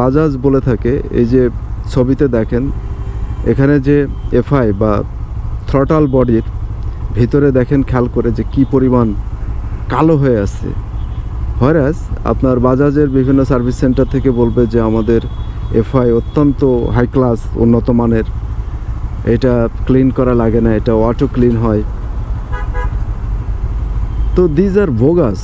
বাজাজ বলে থাকে, এই যে ছবিতে দেখেন, এখানে যে এফআই বা থ্রটাল বডির ভিতরে দেখেন খেয়াল করে যে কি পরিমাণ কালো হয়ে আছে। হরাস আপনার বাজাজের বিভিন্ন সার্ভিস সেন্টার থেকে বলবে যে আমাদের এফআই অত্যন্ত হাই ক্লাস উন্নত মানের। এটা ক্লিন করা লাগে না, এটা অটো ক্লিন হয়। তো দিজ আর ভোগাস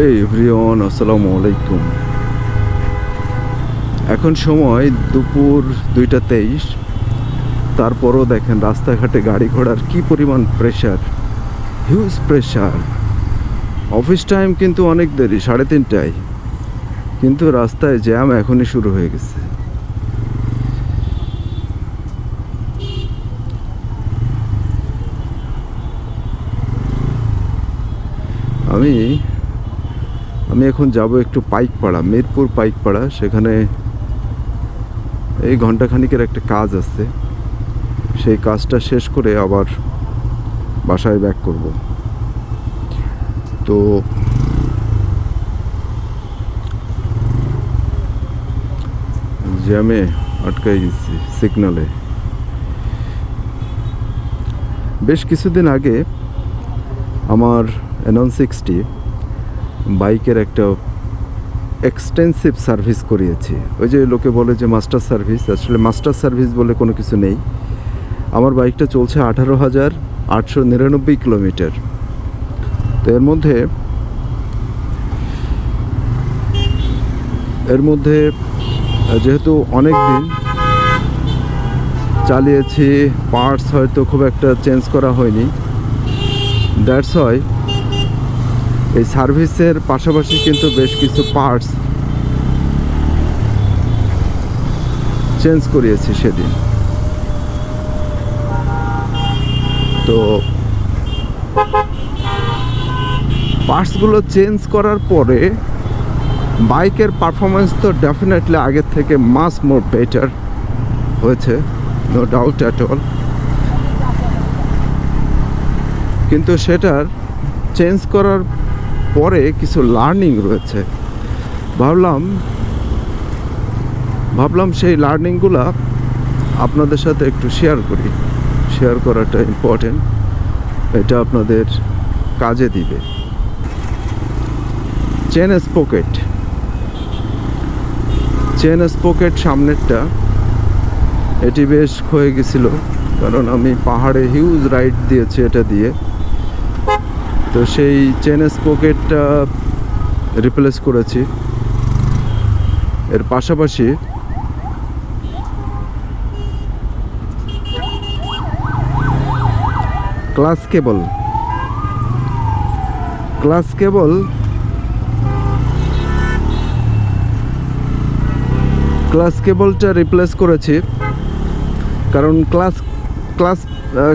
আসসালামু আলাইকুম। এখন সময় দুপুর দুইটা তেইশ। তারপরও দেখেন রাস্তাঘাটে গাড়ি ঘোড়ার কি পরিমাণ pressure huge pressure office time কিন্তু অনেক দেরি, সাড়ে তিনটায়। কিন্তু রাস্তায় জ্যাম এখনই শুরু হয়ে গেছে। আমি আমি এখন যাব একটু পাইকপাড়া মিরপুর পাইকপাড়া। সেখানে এই ঘন্টাখানিকের একটা কাজ আছে। সেই কাজটা শেষ করে আবার বাসায় ব্যাক করব। তো জ্যামে আটকাই গেছি সিগনালে বেশ কিছুদিন আগে আমার এনন সিক্সটি বাইকের একটা এক্সটেন্সিভ সার্ভিস করিয়েছি। ওই যে লোকে বলে যে মাস্টার সার্ভিস আসলে মাস্টার সার্ভিস বলে কোনো কিছু নেই। আমার বাইকটা চলছে আঠারো হাজার আটশো নিরানব্বই কিলোমিটার। তো এর মধ্যে এর মধ্যে, যেহেতু অনেক দিন চালিয়েছি পার্টস হয়তো খুব একটা চেঞ্জ করা হয়নি। দ্যাটস হয় এই সার্ভিসের পাশাপাশি কিন্তু বেশ কিছু পার্টস চেঞ্জ করিয়েছি সেদিন। তো পার্টসগুলো চেঞ্জ করার পরে বাইকের পারফরমেন্স তো ডেফিনেটলি আগের থেকে মাস মোর বেটার হয়েছে নো ডাউট অ্যাট অল কিন্তু সেটার চেঞ্জ করার পরে কিছু লার্নিং রয়েছে। ভাবলাম ভাবলাম সেই লার্নিংগুলা আপনাদের সাথে একটু শেয়ার করি। শেয়ার করাটা ইম্পর্টেন্ট এটা আপনাদের কাজে দিবে। চেন স্পকেট চেন স্পকেট সামনেরটা, এটি বেশ ক্ষয়ে গেছিল, কারণ আমি পাহাড়ে হিউজ রাইড দিয়েছি এটা দিয়ে। তো সেই চেন স্পকেটটা রিপ্লেস করেছি। এর পাশাপাশি clutch cable. Clutch cable clutch কেবলটা রিপ্লেস করেছি। কারণ ক্লাস ক্লাস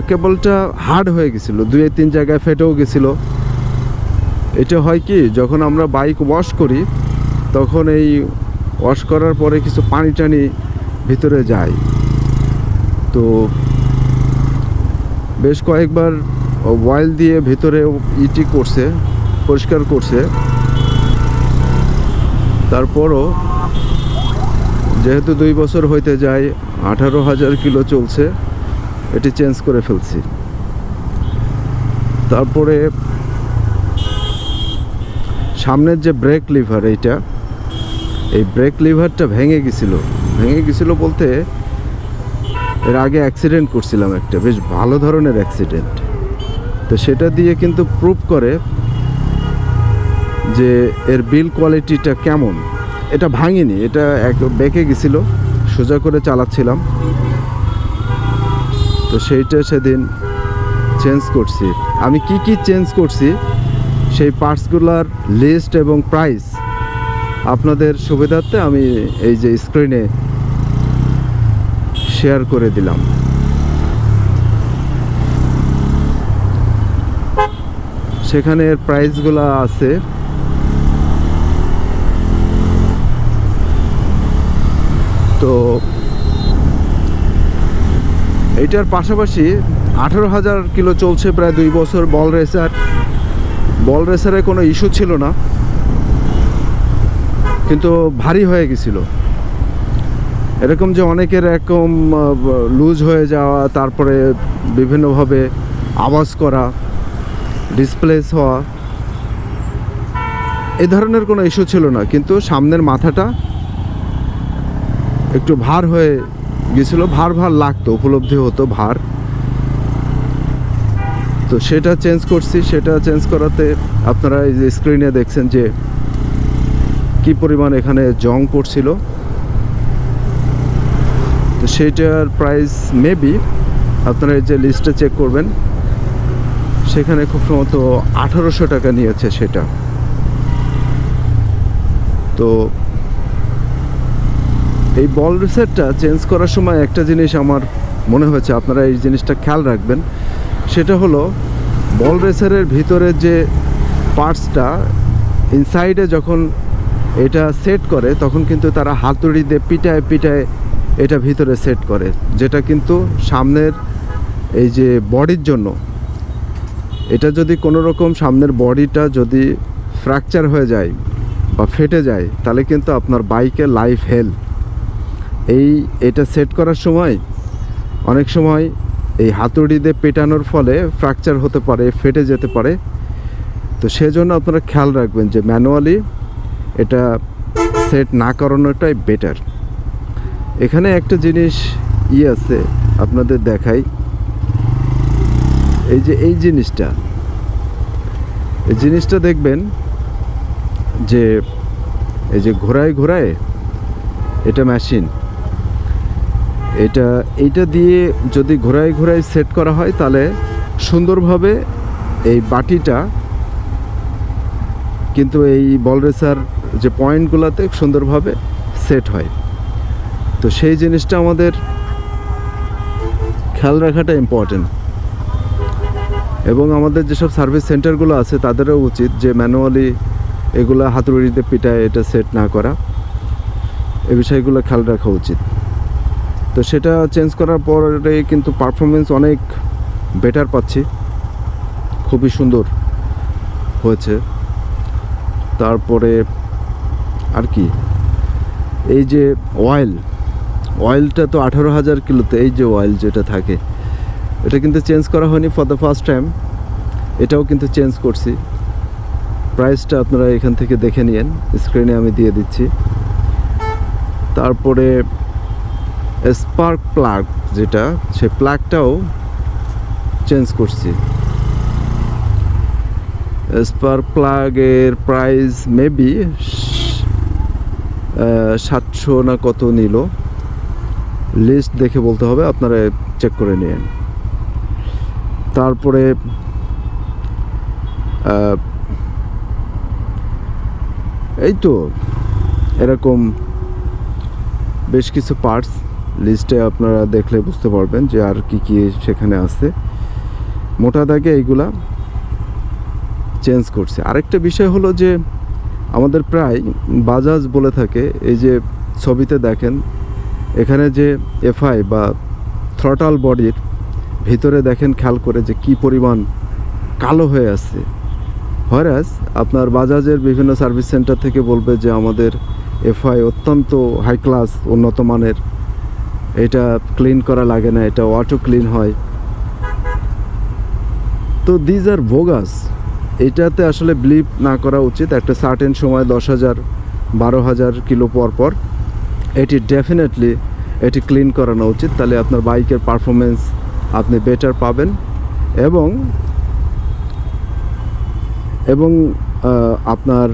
কেবলটা হার্ড হয়ে গেছিল। দুই তিন জায়গায় ফেটেও গেছিল। এটা হয় কি, যখন আমরা বাইক ওয়াশ করি, তখন এই ওয়াশ করার পরে কিছু পানি টানি ভিতরে যায়। তো বেশ কয়েকবার অয়েল দিয়ে ভিতরে ইটি করছে, পরিষ্কার করছে। তারপরও যেহেতু দুই বছর হইতে যায়, আঠারো হাজার কিলো চলছে। এটি চেঞ্জ করে ফেলছি। তারপরে সামনের যে ব্রেক লিভার এইটা, এই ব্রেক লিভারটা ভেঙে গেছিল। ভেঙে গেছিল বলতে এর আগে অ্যাক্সিডেন্ট করছিলাম একটা, বেশ ভালো ধরনের অ্যাক্সিডেন্ট। তো সেটা দিয়ে কিন্তু প্রুভ করে যে এর বিল কোয়ালিটিটা কেমন। এটা ভাঙিনি, এটা এক বেঁকে গেছিল, সোজা করে চালাচ্ছিলাম। তো সেইটা সেদিন চেঞ্জ করছি। আমি কি কি চেঞ্জ করছি, সেই পার্টসগুলোর লিস্ট এবং প্রাইস আপনাদের সুবিধার্থে আমি এই যে স্ক্রিনে শেয়ার করে দিলাম। সেখানে এর প্রাইসগুলো আছে। তো এইটার পাশাপাশি আঠেরো হাজার কিলো চলছে প্রায় দুই বছর বল রেসার। বল রেসারে কোনো ইস্যু ছিল না। কিন্তু ভারী হয়ে গেছিল। এরকম যে অনেকের এরকম লুজ হয়ে যাওয়া, তারপরে বিভিন্নভাবে আওয়াজ করা ডিসপ্লেস হওয়া, এ ধরনের কোনো ইস্যু ছিল না। কিন্তু সামনের মাথাটা একটু ভার হয়ে গেছিল, ভার ভার লাগতো, উপলব্ধি হতো ভার। তো সেটা চেঞ্জ করছি, সেটা চেঞ্জ করাতে আপনারা এই যে স্ক্রিনে দেখছেন যে কি পরিমাণ এখানে জং পড়ছিল। তো সেইটার প্রাইস মেবি আপনারা এই যে লিস্টে চেক করবেন। সেখানে খুব সম্ভবত আঠারোশো টাকা নিয়েছে সেটা। তো এই বল রিসেটটা চেঞ্জ করার সময় একটা জিনিস আমার মনে হয়েছে, আপনারা এই জিনিসটা খেয়াল রাখবেন। সেটা হলো বল রেসারের ভিতরে যে পার্টসটা ইনসাইডে যখন এটা সেট করে, তখন কিন্তু তারা হাতুড়ি দিয়ে পিটায় পিটায় এটা ভিতরে সেট করে। যেটা কিন্তু সামনের এই যে বডির জন্য, এটা যদি কোনো রকম সামনের বডিটা যদি ফ্র্যাকচার হয়ে যায় বা ফেটে যায়, তাহলে কিন্তু আপনার বাইকের লাইফ হেল এই, এটা সেট করার সময় অনেক সময় এই হাতুড়ি দিয়ে পেটানোর ফলে ফ্র্যাকচার হতে পারে, ফেটে যেতে পারে। তো সেজন্য আপনারা খেয়াল রাখবেন যে ম্যানুয়ালি এটা সেট না করানোটাই বেটার এখানে একটা জিনিস ই আছে আপনাদের দেখাই। এই যে, এই জিনিসটা এই জিনিসটা দেখবেন যে, এই যে ঘোরায় ঘোরায় এটা মেশিন এটা, এইটা দিয়ে যদি ঘোরায় ঘোরায় সেট করা হয়, তাহলে সুন্দরভাবে এই বাটিটা, কিন্তু এই বল রেসার যে পয়েন্টগুলোতে সুন্দরভাবে সেট হয়। তো সেই জিনিসটা আমাদের খেয়াল রাখাটা ইম্পর্টেন্ট এবং আমাদের যেসব সার্ভিস সেন্টারগুলো আছে, তাদেরও উচিত যে ম্যানুয়ালি এগুলো হাতুড়িতে পিটায় এটা সেট না করা। এ বিষয়গুলো খেয়াল রাখা উচিত। তো সেটা চেঞ্জ করার পরে কিন্তু পারফরমেন্স অনেক বেটার পাচ্ছি। খুবই সুন্দর হয়েছে। তারপরে আর কি? এই যে অয়েল অয়েলটা তো আঠারো হাজার কিলোতে, এই যে অয়েল যেটা থাকে, এটা কিন্তু চেঞ্জ করা হয়নি ফর দ্য ফার্স্ট টাইম এটাও কিন্তু চেঞ্জ করছি। প্রাইসটা আপনারা এখান থেকে দেখে নিন স্ক্রিনে আমি দিয়ে দিচ্ছি। তারপরে স্পার্ক প্লাগ যেটা সে প্লাগটাও চেঞ্জ করছি। স্পার্ক প্লাগের প্রাইস মেবি সাতশো না কত নিল। লিস্ট দেখে বলতে হবে, আপনারা চেক করে নিন। তারপরে এই তো, এরকম বেশ কিছু পার্টস লিস্টে আপনারা দেখলে বুঝতে পারবেন যে আর কি কি সেখানে আছে। মোটা দাগে এইগুলা চেঞ্জ করছে। আরেকটা বিষয় হলো যে আমাদের প্রায় বাজাজ বলে থাকে, এই যে ছবিতে দেখেন, এখানে যে এফআই বা থ্রটাল বডির ভিতরে দেখেন, খেয়াল করে যে কি পরিমাণ কালো হয়ে আছে। হরাস আপনার বাজাজের বিভিন্ন সার্ভিস সেন্টার থেকে বলবে যে আমাদের এফআই অত্যন্ত হাই ক্লাস উন্নত মানের এটা ক্লিন করা লাগে না, এটা অটো ক্লিন হয়। তো দিজ আর ভোগাস এটাতে আসলে বিলিভ না করা উচিত। একটা সার্টেন সময় দশ হাজার, বারো হাজার কিলো পর পর এটি ডেফিনেটলি এটি ক্লিন করানো উচিত। তাহলে আপনার বাইকের পারফরমেন্স আপনি বেটার পাবেন এবং এবং আপনার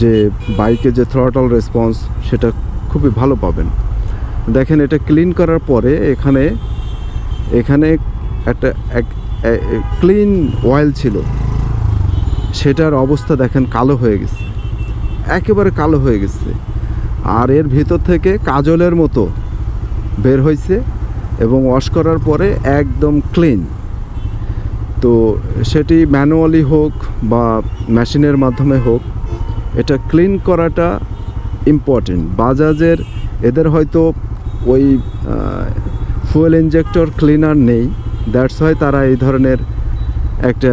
যে বাইকে যে থ্রটল রেসপন্স সেটা খুবই ভালো পাবেন। দেখেন, এটা ক্লিন করার পরে এখানে এখানে একটা এক ক্লিন অয়েল ছিল। সেটার অবস্থা দেখেন, কালো হয়ে গেছে। একেবারে কালো হয়ে গেছে। আর এর ভিতর থেকে কাজলের মতো বের হয়েছে এবং ওয়াশ করার পরে একদম ক্লিন তো সেটি ম্যানুয়ালি হোক বা মেশিনের মাধ্যমে হোক, এটা ক্লিন করাটা ইম্পর্টেন্ট বাজাজের, এদের হয়তো ওই ফুয়েল ইঞ্জেক্টর ক্লিনার নেই। দ্যাটস হয় তারা এই ধরনের একটা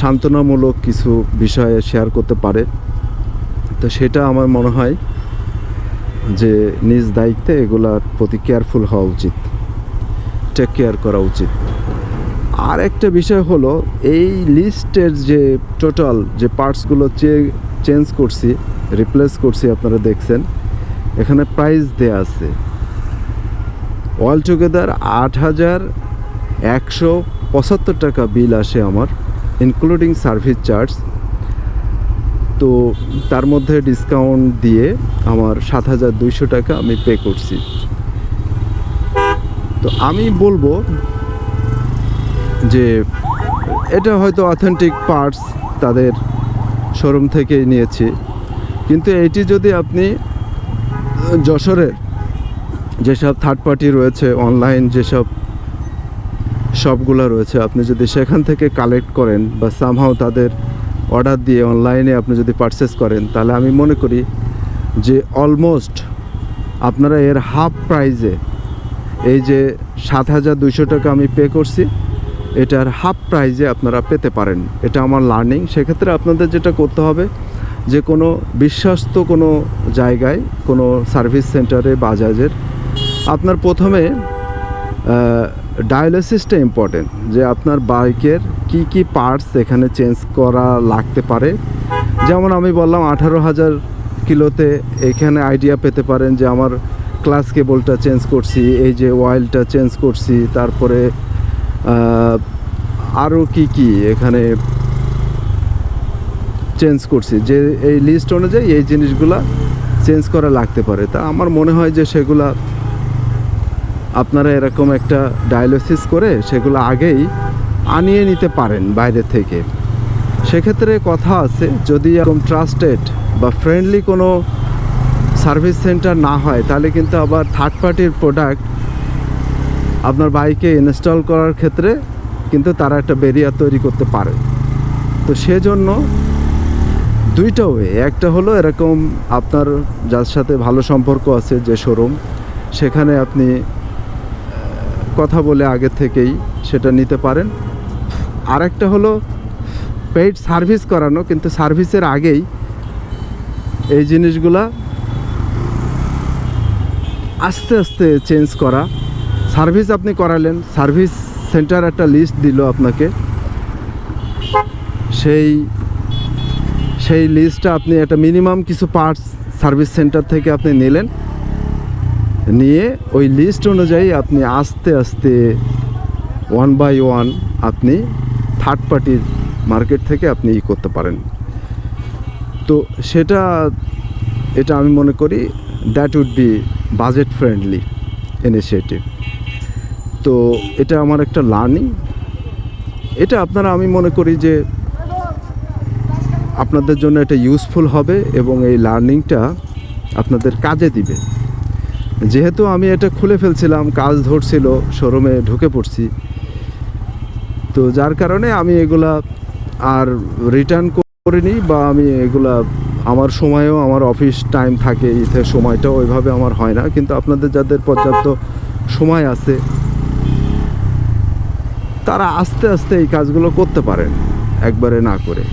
সান্ত্বনামূলক কিছু বিষয়ে শেয়ার করতে পারে। তো সেটা আমার মনে হয় যে নিজ দায়িত্বে এগুলার প্রতি কেয়ারফুল হওয়া উচিত। টেক কেয়ার করা উচিত। আর একটা বিষয় হলো, এই লিস্টের যে টোটাল যে পার্টসগুলো চেঞ্জ করছি রিপ্লেস করছি আপনারা দেখছেন এখানে প্রাইস দেয়া আছে। অল টুগেদার আট হাজার একশো পঁচাত্তর টাকা বিল আসে আমার ইনক্লুডিং সার্ভিস চার্জ তো তার মধ্যে ডিসকাউন্ট দিয়ে আমার সাত হাজার দুইশো টাকা আমি পে করছি। তো আমি বলব যে এটা হয়তো অথেন্টিক পার্টস তাদের শোরুম থেকেই নিয়েছি। কিন্তু এটি যদি আপনি যশোরের যেসব থার্ড পার্টি রয়েছে অনলাইন যেসব শপগুলো রয়েছে, আপনি যদি সেখান থেকে কালেক্ট করেন বা সামহাও তাদের অর্ডার দিয়ে অনলাইনে আপনি যদি পারচেস করেন, তাহলে আমি মনে করি যে অলমোস্ট আপনারা এর হাফ প্রাইজে এই যে সাত হাজার দুইশো টাকা আমি পে করছি, এটার হাফ প্রাইজে আপনারা পেতে পারেন। এটা আমার লার্নিং সেক্ষেত্রে আপনাদের যেটা করতে হবে যে কোনো বিশ্বস্ত কোনো জায়গায়, কোনো সার্ভিস সেন্টারে, বাজাজের, আপনার প্রথমে ডায়ালিসিসটা ইম্পর্টেন্ট যে আপনার বাইকের কি কি পার্টস এখানে চেঞ্জ করা লাগতে পারে। যেমন আমি বললাম, আঠারো হাজার কিলোতে এখানে আইডিয়া পেতে পারেন যে আমার ক্লাস কেবলটা চেঞ্জ করছি, এই যে অয়েলটা চেঞ্জ করছি, তারপরে আরও কি কি এখানে চেঞ্জ করছি। যে এই লিস্ট অনুযায়ী এই জিনিসগুলা চেঞ্জ করা লাগতে পারে। তা আমার মনে হয় যে সেগুলা আপনারা এরকম একটা ডায়ালিসিস করে সেগুলো আগেই আনিয়ে নিতে পারেন বাইরে থেকে। সেক্ষেত্রে কথা আছে, যদি এরকম ট্রাস্টেড বা ফ্রেন্ডলি কোনো সার্ভিস সেন্টার না হয়, তাহলে কিন্তু আবার থার্ড পার্টির প্রোডাক্ট আপনার বাইকে ইনস্টল করার ক্ষেত্রে কিন্তু তারা একটা বেরিয়ার তৈরি করতে পারে। তো সেজন্য দুইটা ওয়ে একটা হলো এরকম আপনার যার সাথে ভালো সম্পর্ক আছে যে শোরুম সেখানে আপনি কথা বলে আগে থেকেই সেটা নিতে পারেন। আরেকটা হলো পেইড সার্ভিস করানো, কিন্তু সার্ভিসের আগেই এই জিনিসগুলা আস্তে আস্তে চেঞ্জ করা। সার্ভিস আপনি করালেন সার্ভিস সেন্টার একটা লিস্ট দিল আপনাকে। সেই সেই লিস্টটা আপনি একটা মিনিমাম কিছু পার্টস সার্ভিস সেন্টার থেকে আপনি নিলেন। নিয়ে ওই লিস্ট অনুযায়ী আপনি আস্তে আস্তে ওয়ান বাই ওয়ান আপনি থার্ড পার্টির মার্কেট থেকে আপনি ই করতে পারেন। তো সেটা, এটা আমি মনে করি that would be budget friendly initiative তো এটা আমার একটা লার্নিং এটা আপনারা আমি মনে করি যে আপনাদের জন্য এটা ইউজফুল হবে এবং এই লার্নিংটা আপনাদের কাজে দিবে। যেহেতু আমি এটা খুলে ফেলছিলাম, কাজ ধরছিল শোরুমে ঢুকে পড়ছি, তো যার কারণে আমি এগুলা আর রিটার্ন করিনি বা আমি এগুলা আমার সময়ও, আমার অফিস টাইম থাকে ইতে সময়টাও ওইভাবে আমার হয় না। কিন্তু আপনাদের যাদের পর্যাপ্ত সময় আছে, তারা আস্তে আস্তে এই কাজগুলো করতে পারেন, একবারে না করে।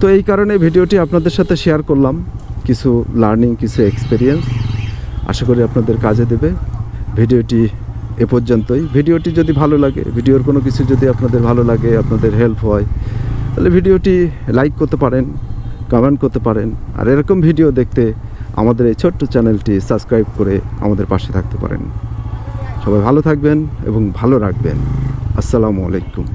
তো এই কারণে ভিডিওটি আপনাদের সাথে শেয়ার করলাম। কিছু লার্নিং কিছু এক্সপিরিয়েন্স আশা করি আপনাদের কাজে দেবে। ভিডিওটি এ পর্যন্তই। ভিডিওটি যদি ভালো লাগে, ভিডিওর কোনো কিছু যদি আপনাদের ভালো লাগে, আপনাদের হেল্প হয়, তাহলে ভিডিওটি লাইক করতে পারেন কমেন্ট করতে পারেন, আর এরকম ভিডিও দেখতে আমাদের এই ছোট্ট চ্যানেলটি সাবস্ক্রাইব করে আমাদের পাশে থাকতে পারেন। সবাই ভালো থাকবেন এবং ভালো রাখবেন। আসসালামু আলাইকুম।